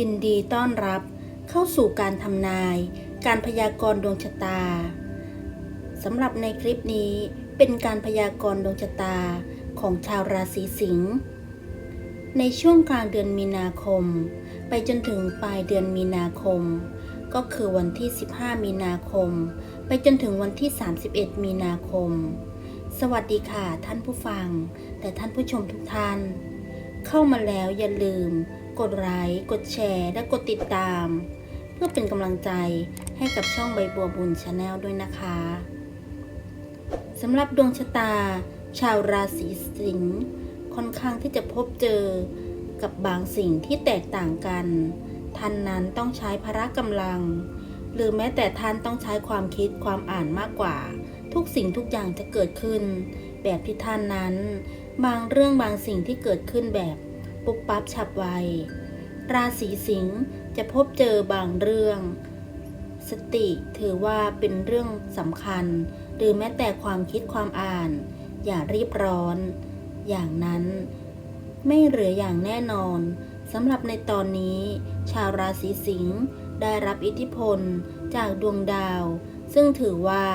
ยินดีต้อนรับเข้าสู่การทำนาย การพยากรณ์ดวงชะตาสำหรับในคลิปนี้เป็นการพยากรณ์ดวงชะตาของชาวราศีสิงห์ในช่วงกลางเดือนมีนาคม ไปจนถึงปลายเดือนมีนาคม ก็คือวันที่ 15 มีนาคม ไปจนถึงวันที่ 31 มีนาคม สวัสดีค่ะท่านผู้ฟัง แต่ท่านผู้ชมทุกท่าน เข้ามาแล้วอย่าลืม กดไลค์กดแชร์ และกดติดตาม เพื่อเป็นกำลังใจให้กับช่องใบบัวบุญชาแนลด้วยนะคะสำหรับดวงชะตา ชาวราศีสิงห์ค่อนข้างที่จะพบเจอกับบางสิ่งที่แตกต่างกัน ท่านนั้นต้องใช้พละกำลัง หรือแม้แต่ท่านต้องใช้ความคิดความอ่านมากกว่า ทุกสิ่งทุกอย่างจะเกิดขึ้น แบบที่ท่านนั้น บางเรื่องบางสิ่งที่เกิดขึ้นแบบ ปุ๊บปั๊บฉับไว ราศีสิงห์จะพบเจอบางเรื่อง สติถือว่าเป็นเรื่องสำคัญ หรือแม้แต่ความคิดความอ่าน อย่ารีบร้อน อย่างนั้นไม่เหลืออย่างแน่นอนสำหรับในตอนนี้ ชาวราศีสิงห์ได้รับอิทธิพลจากดวงดาว ซึ่งถือว่า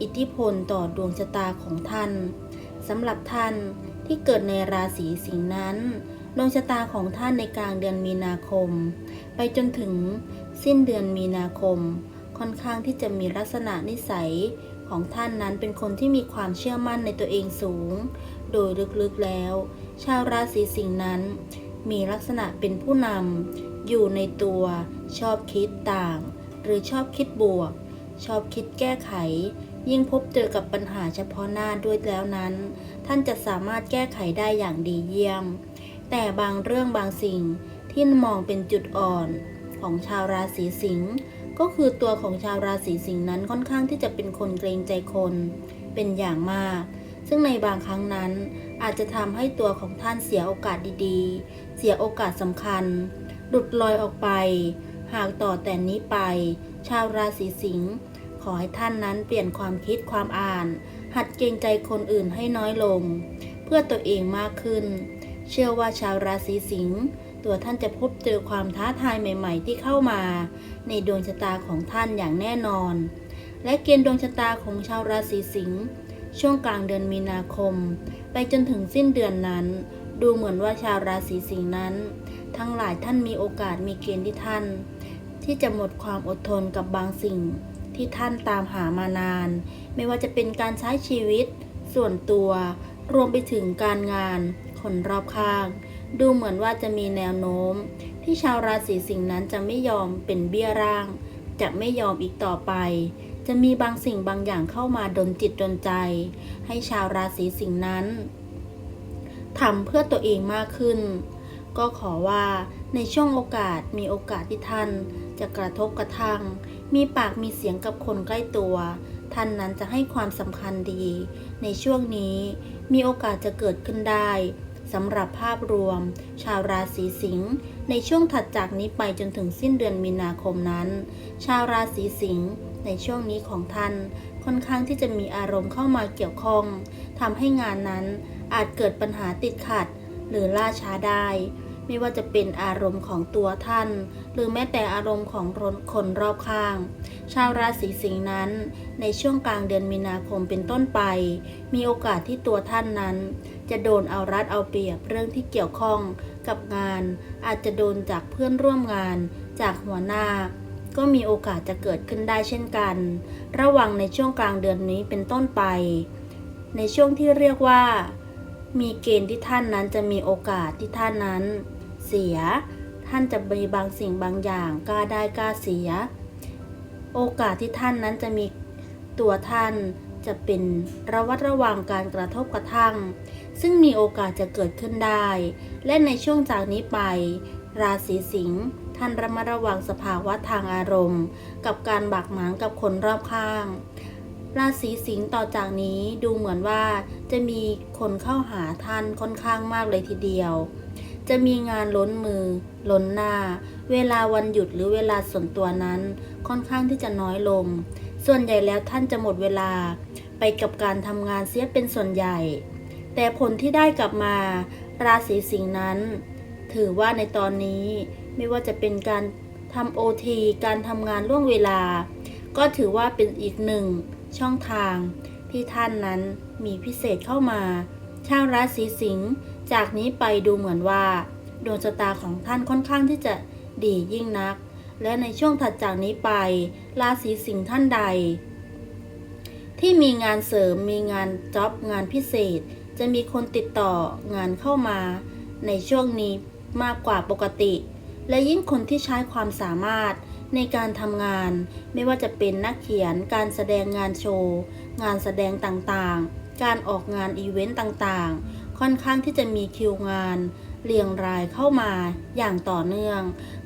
อิทธิพลต่อดวงชะตาของท่านสำหรับท่านที่เกิดในราศีสิงห์นั้น ดวงชะตาของท่านในกลางเดือนมีนาคม ไปจนถึงสิ้นเดือนมีนาคม ค่อนข้างที่จะมีลักษณะนิสัยของท่านนั้นเป็นคนที่มีความเชื่อมั่นในตัวเองสูง โดยลึกๆแล้ว ชาวราศีสิงห์นั้น มีลักษณะเป็นผู้นำอยู่ในตัวชอบคิดต่าง หรือชอบคิดบวก ชอบคิดแก้ไข ยิ่งพบเจอกับปัญหาเฉพาะหน้าด้วยแล้วนั้น ท่านจะสามารถแก้ไขได้อย่างดีเยี่ยม แต่บางเรื่องบางสิ่งที่มองเป็นจุดอ่อนของชาวราศีสิงห์ก็คือตัวของชาวราศีสิงห์นั้นค่อนข้างที่จะเป็นคนเกรงใจคนเป็นอย่างมาก ซึ่งในบางครั้งนั้นอาจจะทำให้ตัวของท่านเสียโอกาสดีๆ เสียโอกาสสำคัญ หลุดลอยออกไป หากต่อแต่นี้ไป ชาวราศีสิงห์ขอให้ท่านนั้นเปลี่ยนความคิดความอ่าน หัดเกรงใจคนอื่นให้น้อยลง เพื่อตัวเองมากขึ้น เชื่อว่าชาวราศีสิงห์ตัวท่านจะพบเจอความท้าทายใหม่ ๆ ที่เข้ามา ในดวงชะตาของท่านอย่างแน่นอน และเกณฑ์ดวงชะตาของชาวราศีสิงห์ช่วงกลางเดือนมีนาคม ไปจนถึงสิ้นเดือนนั้น ดูเหมือนว่าชาวราศีสิงห์นั้น ทั้งหลายท่านมีโอกาสมีเกณฑ์ที่ท่าน ที่จะหมดความอดทนกับบางสิ่ง ที่ท่านตามหามานาน ไม่ว่าจะเป็นการใช้ชีวิต ส่วนตัว รวมไปถึงการงาน คนรอบข้าง ดูเหมือนว่าจะมีแนวโน้ม ที่ชาวราศีสิงห์นั้นจะไม่ยอมเป็นเบี้ยร่าง จะไม่ยอมอีกต่อไป จะมีบางสิ่งบางอย่างเข้ามาดนจิตดนใจ ให้ชาวราศีสิงห์นั้นทำเพื่อตัวเองมากขึ้น ก็ขอว่าในช่วงโอกาสมีโอกาสที่ท่าน จะกระทบกระทั่ง มีปากมีเสียงกับคนใกล้ตัว ท่านนั้นจะให้ความสำคัญดี ในช่วงนี้มีโอกาสจะเกิดขึ้นได้ สำหรับภาพรวม ชาวราศีสิงห์ในช่วงถัดจากนี้ไปจนถึงสิ้นเดือนมีนาคมนั้น ชาวราศีสิงห์ในช่วงนี้ของท่านค่อนข้างที่จะมีอารมณ์เข้ามาเกี่ยวข้องทำให้งานนั้นอาจเกิดปัญหาติดขัด หรือล่าช้าได้ ไม่ว่าจะเป็นอารมณ์ของตัวท่าน หรือแม้แต่อารมณ์ของคนรอบข้าง ชาวราศีสิงห์นั้น ในช่วงกลางเดือนมีนาคมเป็นต้นไป มีโอกาสที่ตัวท่านนั้น จะโดนเอารัดเอาเปรียบเรื่องที่เกี่ยวข้องกับงาน อาจจะโดนจากเพื่อนร่วมงาน จากหัวหน้าก็มีโอกาสจะเกิดขึ้นได้เช่นกัน ระวังในช่วงกลางเดือนนี้เป็นต้นไป ในช่วงที่เรียกว่า มีเกณฑ์ที่ท่านนั้นจะมีโอกาสที่ท่านนั้น เสีย ท่านจะมีบางสิ่งบางอย่างกล้าได้กล้าเสีย โอกาสที่ท่านนั้นจะมีตัวท่านจะเป็นระวัดระวังการกระทบกระทั่ง ซึ่งมีโอกาสจะเกิดขึ้นได้ และในช่วงจากนี้ไป ราศีสิงห์ท่านระมัดระวังสภาวะทางอารมณ์ กับการบากหมางกับคนรอบข้าง ราศีสิงห์ต่อจากนี้ดูเหมือนว่าจะมีคนเข้าหาท่านค่อนข้างมากเลยทีเดียว จะมีงานล้นมือ ล้นหน้า เวลาวันหยุดหรือเวลาส่วนตัวนั้น ค่อนข้างที่จะน้อยลง ส่วนใหญ่แล้วท่านจะหมดเวลา ไปกับการทำงานเสียเป็นส่วนใหญ่ แต่ผลที่ได้กลับมา ราศีสิงห์นั้น ถือว่าในตอนนี้ไม่ว่าจะเป็นการทำโอทีการทำงานล่วงเวลา ก็ถือว่าเป็นอีกหนึ่ง ช่องทางที่ท่านนั้นมีพิเศษเข้ามาชาวราศีสิงห์ จากนี้ไปดูเหมือนว่า ดวงชะตาของท่านค่อนข้างที่จะดียิ่งนัก และในช่วงถัดจากนี้ไป ราศีสิงห์ท่านใด ที่มีงานเสริมมีงานจ็อบงานพิเศษ จะมีคนติดต่องานเข้ามา ในช่วงนี้มากกว่าปกติ และยิ่งคนที่ใช้ความสามารถในการทำงานไม่ว่าจะเป็นนักเขียน การแสดงงานโชว์ งานแสดงต่างๆ การออกงานอีเวนต์ต่างๆ ค่อนข้างที่จะมีคิวงานเรียงรายเข้ามาอย่างต่อเนื่อง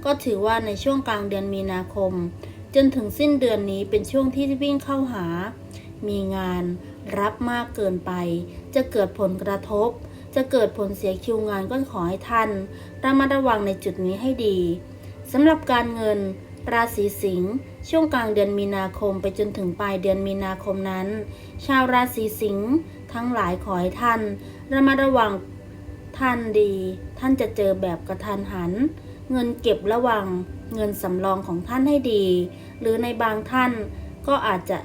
ก็ถือว่าในช่วงกลางเดือนมีนาคม จนถึงสิ้นเดือนนี้เป็นช่วงที่วิ่งเข้าหา มีงานรับมากเกินไป จะเกิดผลกระทบ จะเกิดผลเสียคิวงานก็ขอให้ท่านระมัดระวังในจุดนี้ให้ดีสำหรับการเงินราศีสิงห์ช่วงกลางเดือนมีนาคมไปจนถึงปลายเดือนมีนาคมนั้น ชาวราศีสิงห์ ทั้งหลายขอให้ท่าน ระมัดระวังท่านดี ท่านจะเจอแบบกระทันหัน เงินเก็บระวัง เงินสำรองของท่านให้ดี หรือในบางท่านก็อาจจะ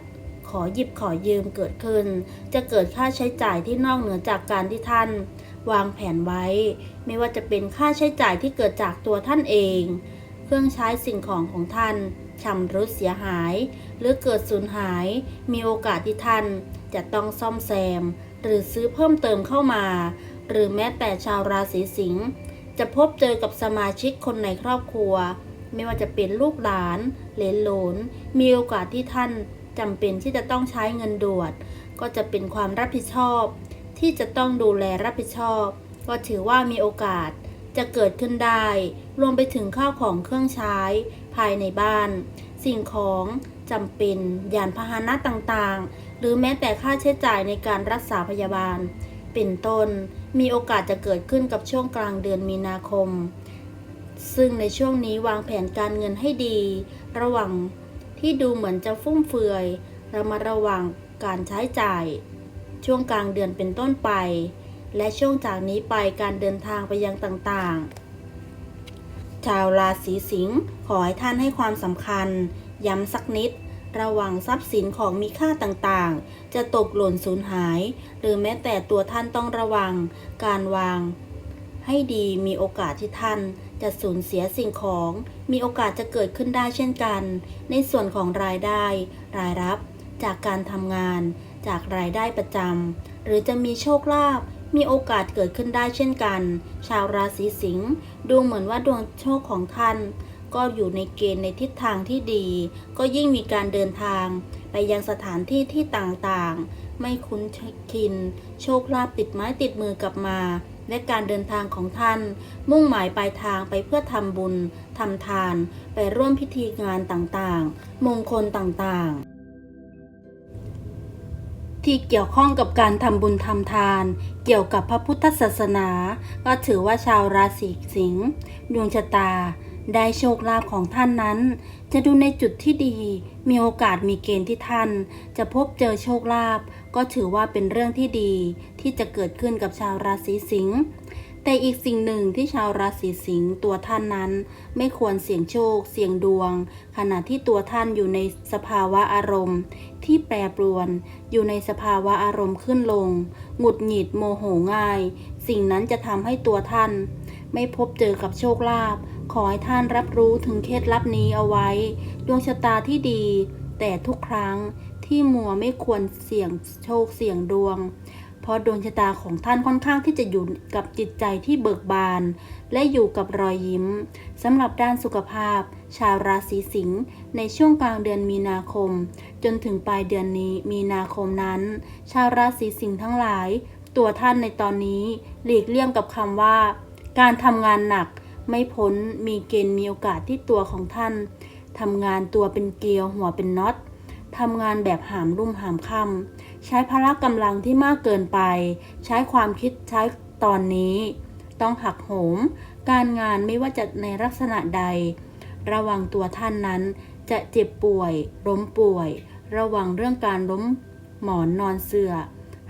ขอหยิบขอยืมเกิดขึ้น จะเกิดค่าใช้จ่ายที่นอกเหนือจากการที่ท่าน วางแผนไว้ ไม่ว่าจะเป็นค่าใช้จ่ายที่เกิดจากตัวท่านเอง เครื่องใช้สิ่งของของท่านชำรุดเสียหาย หรือเกิดสูญหาย มีโอกาสที่ท่าน จะต้องซ่อมแซม หรือซื้อเพิ่มเติมเข้ามา หรือแม้แต่ชาวราศีสิงห์จะพบเจอกับสมาชิกคนในครอบครัว ไม่ว่าจะเป็นลูกหลาน เลนหลน มีโอกาสที่ท่านจำเป็นที่จะต้องใช้เงินด่วนก็จะเป็นความรับผิดชอบ ที่จะต้องดูแลรับผิดชอบ ก็ถือว่ามีโอกาสจะเกิดขึ้นได้ รวมไปถึงข้าวของเครื่องใช้ ภายในบ้าน สิ่งของจำเป็นยานพาหนะต่างๆ หรือแม้แต่ค่าใช้จ่ายในการรักษาพยาบาล เป็นต้น มีโอกาสจะเกิดขึ้นกับช่วงกลางเดือนมีนาคม ซึ่งในช่วงนี้วางแผนการเงินให้ดี ระว่างที่ดูเหมือนจะฟุ่มเฟือยเรามาระวังการใช้จ่าย ช่วงกลางเดือนเป็นต้นไป และช่วงจากนี้ไปการเดินทางไปยังต่างๆ ชาวราศีสิงห์ขอให้ท่านให้ความสำคัญ ย้ำสักนิด ระวังทรัพย์สินของมีค่าต่างๆ จะตกหล่นสูญหาย หรือแม้แต่ตัวท่านต้องระวัง การวาง ให้ดีมีโอกาสที่ท่านจะสูญเสียสิ่งของ มีโอกาสจะเกิดขึ้นได้เช่นกัน ในส่วนของรายได้ รายรับ จากการทำงาน จากรายได้ประจำหรือจะมีโชคลาภมีโอกาสเกิดขึ้นได้เช่นกัน ชาวราศีสิงห์ดูเหมือนว่าดวงโชคของท่าน ก็อยู่ในเกณฑ์ในทิศทางที่ดี ก็ยิ่งมีการเดินทาง ไปยังสถานที่ที่ต่างๆ ไม่คุ้นคิน โชคลาภติดไม้ติดมือกลับมา และการเดินทางของท่าน มุ่งหมายปลายทางไปเพื่อทำบุญทำทาน ไปร่วมพิธีงานต่างๆ มงคลต่างๆที่เกี่ยวข้องกับการทำบุญทำทาน เกี่ยวกับพระพุทธศาสนา ก็ถือว่าชาวราศีสิงห์ดวงชะตา ได้โชคลาภของท่านนั้น จะดูในจุดที่ดี มีโอกาสมีเกณฑ์ที่ท่าน จะพบเจอโชคลาภก็ถือว่าเป็นเรื่องที่ดี ที่จะเกิดขึ้นกับชาวราศีสิงห์แต่อีกสิ่งหนึ่งที่ชาวราศีสิงห์ตัวท่านนั้น ไม่ควรเสี่ยงโชค เสี่ยงดวง ขณะที่ตัวท่านอยู่ในสภาวะอารมณ์ ที่แปรปรวน อยู่ในสภาวะอารมณ์ขึ้นลง หงุดหงิดโมโหง่าย สิ่งนั้นจะทำให้ตัวท่าน ไม่พบเจอกับโชคลาภขอให้ท่านรับรู้ถึงเคล็ดลับนี้เอาไว้ ดวงชะตาที่ดี แต่ทุกครั้งที่มัวไม่ควรเสี่ยงโชคเสี่ยงดวง เพราะดวงชะตาของท่านค่อนข้างที่จะอยู่กับจิตใจที่เบิกบาน และอยู่กับรอยยิ้มสำหรับด้านสุขภาพ ชาวราศีสิงห์ในช่วงกลางเดือนมีนาคม จนถึงปลายเดือนนี้มีนาคมนั้น ชาวราศีสิงห์ทั้งหลาย ตัวท่านในตอนนี้หลีกเลี่ยงกับคำว่า การทำงานหนักไม่พ้นมีเกณฑ์มีโอกาสที่ตัวของท่านทำงานตัวเป็นเกลียวหัวเป็นน็อตทำงานแบบหามรุ่มหามค่ำใช้พละกำลังที่มากเกินไป ใช้ความคิดใช้ตอนนี้ ต้องหักโหม การงานไม่ว่าจะในลักษณะใด ระวังตัวท่านนั้นจะเจ็บป่วยล้มป่วย ระวังเรื่องการล้มหมอนนอนเสื่อ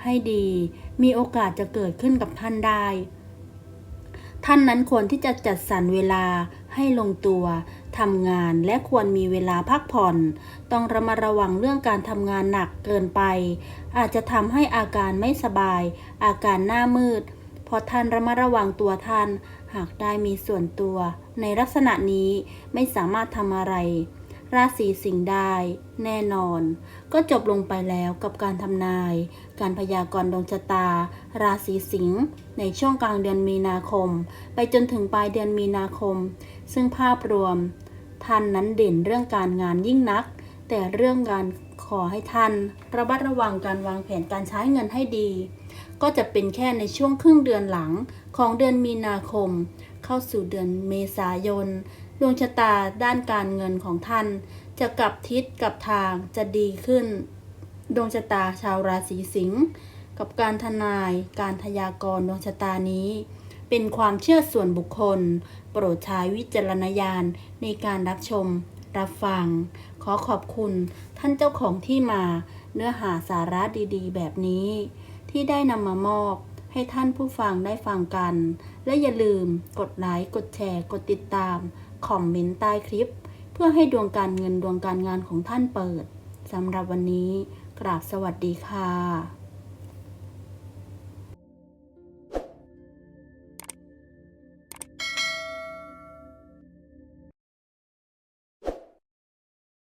ให้ดี มีโอกาสจะเกิดขึ้นกับท่านได้ ท่านนั้นควรที่จะจัดสรรเวลาให้ลงตัวทำงานและควรมีเวลาพักผ่อน ต้องระมัดระวังเรื่องการทำงานหนักเกินไป อาจจะทำให้อาการไม่สบาย อาการหน้ามืด เพราะท่านระมัดระวังตัวท่าน หากได้มีส่วนตัว ในลักษณะนี้ไม่สามารถทำอะไร ราศีสิงห์ได้ แน่นอน ก็จบลงไปแล้วกับการทำนาย การพยากรณ์ดวงชะตา ราศีสิงห์ในช่วงกลางเดือนมีนาคม ไปจนถึงปลายเดือนมีนาคม ซึ่งภาพรวม ท่านนั้นเด่นเรื่องการงานยิ่งนัก แต่เรื่องงานขอให้ท่าน ระมัดระวังการวางแผนการใช้เงินให้ดี ก็จะเป็นแค่ในช่วงครึ่งเดือนหลังของเดือนมีนาคม เข้าสู่เดือนเมษายนดวงชะตาด้านการเงินของท่าน จะกลับทิศกลับทางจะดีขึ้น ดวงชะตาชาวราศีสิงห์กับการทนาย การทยากรณ์ดวงชะตานี้ เป็นความเชื่อส่วนบุคคล โปรดใช้วิจารณญาณในการรับชม รับฟัง ขอขอบคุณท่านเจ้าของที่มา เนื้อหาสาระดีๆ แบบนี้ ที่ได้นำมามอบให้ท่านผู้ฟังได้ฟังกัน และอย่าลืมกดไลค์กดแชร์ กดติดตามคอมเมนต์ใต้คลิป เพื่อให้ดวงการเงินดวงการงานของท่านเปิดสำหรับวันนี้ กราบสวัสดีค่ะ